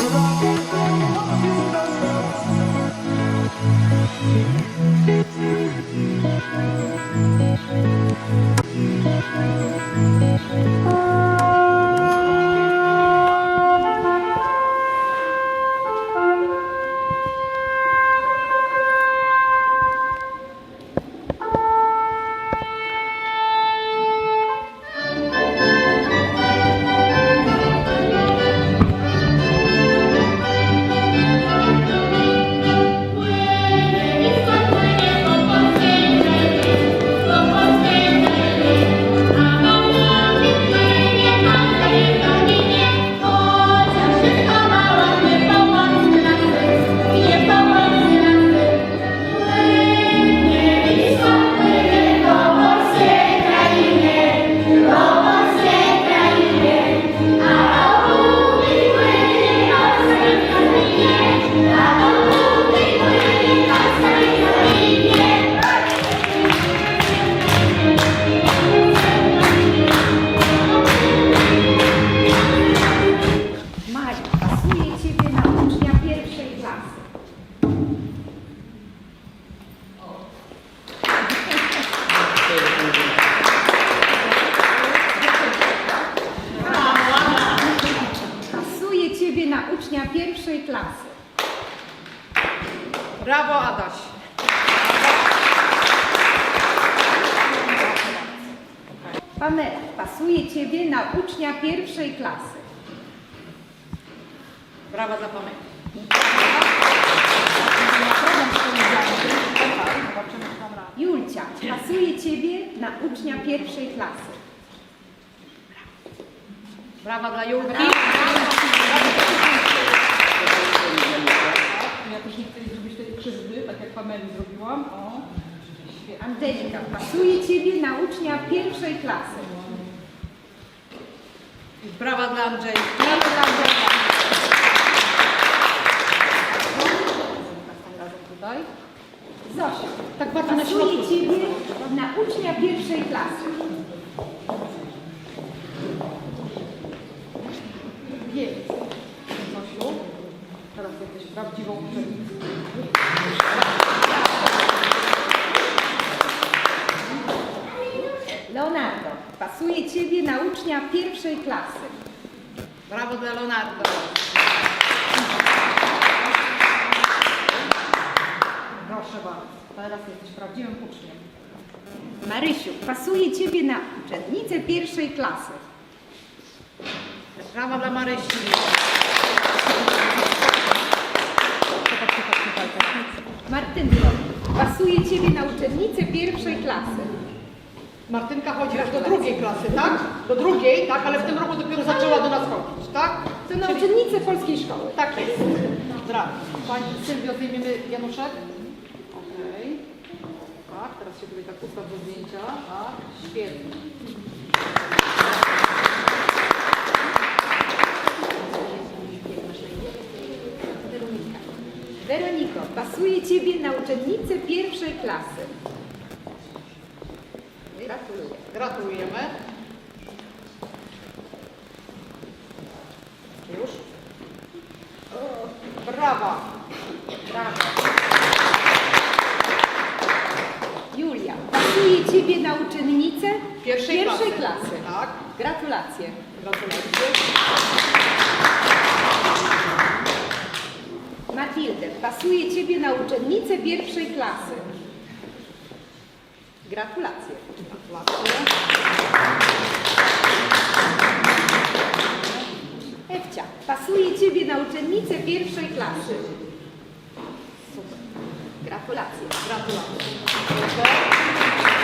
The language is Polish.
Thank you. Pierwszej klasy. Brawo, Adaś. Pamela, pasuje Ciebie na ucznia pierwszej klasy. Brawa dla Pamela. Julcia, pasuje Ciebie na ucznia pierwszej klasy. Brawa dla Julki. Tak Pameli zrobiłam. O. Angelika, pasuje Ciebie na ucznia pierwszej klasy. Brawa dla Andrzej. Tutaj. Zosia, Tak bardzo na pasuje. Ciebie na ucznia pierwszej klasy. Jest. Zosiu. Teraz jesteś prawdziwą uczennicą. Leonardo, pasuje Ciebie na ucznia pierwszej klasy. Brawo dla Leonardo. Proszę bardzo. Teraz jesteś prawdziwym uczniem. Marysiu, pasuje Ciebie na uczennicę pierwszej klasy. Brawa dla Marysi. Martynko, pasuje Ciebie na uczennicę pierwszej klasy. Martynka chodzi aż do drugiej klasy, tak? Do drugiej, tak? Ale w tym roku dopiero zaczęła do nas chodzić, tak? To na Czyli- uczennicę polskiej szkoły. Tak jest. Brawo. Pani Sylwio, zdejmiemy Januszek. Okej. Tak, teraz się tutaj tak ustaw do zdjęcia. Tak, świetnie. Weroniko, pasuje Ciebie na uczennicę pierwszej klasy. Gratuluję. Gratulujemy. Już? Brawa. Brawo. Julia, pasuje Ciebie na uczennicę Pierwszej, pierwszej klasy. klasy. Tak. Gratulacje. Gratulacje. Matildę, pasuje Ciebie na uczennicę pierwszej klasy. Gratulacje. Gratulacje. Ewcia, pasuje Ciebie na uczennicę pierwszej klasy. Super. Gratulacje. Gratulacje. Super.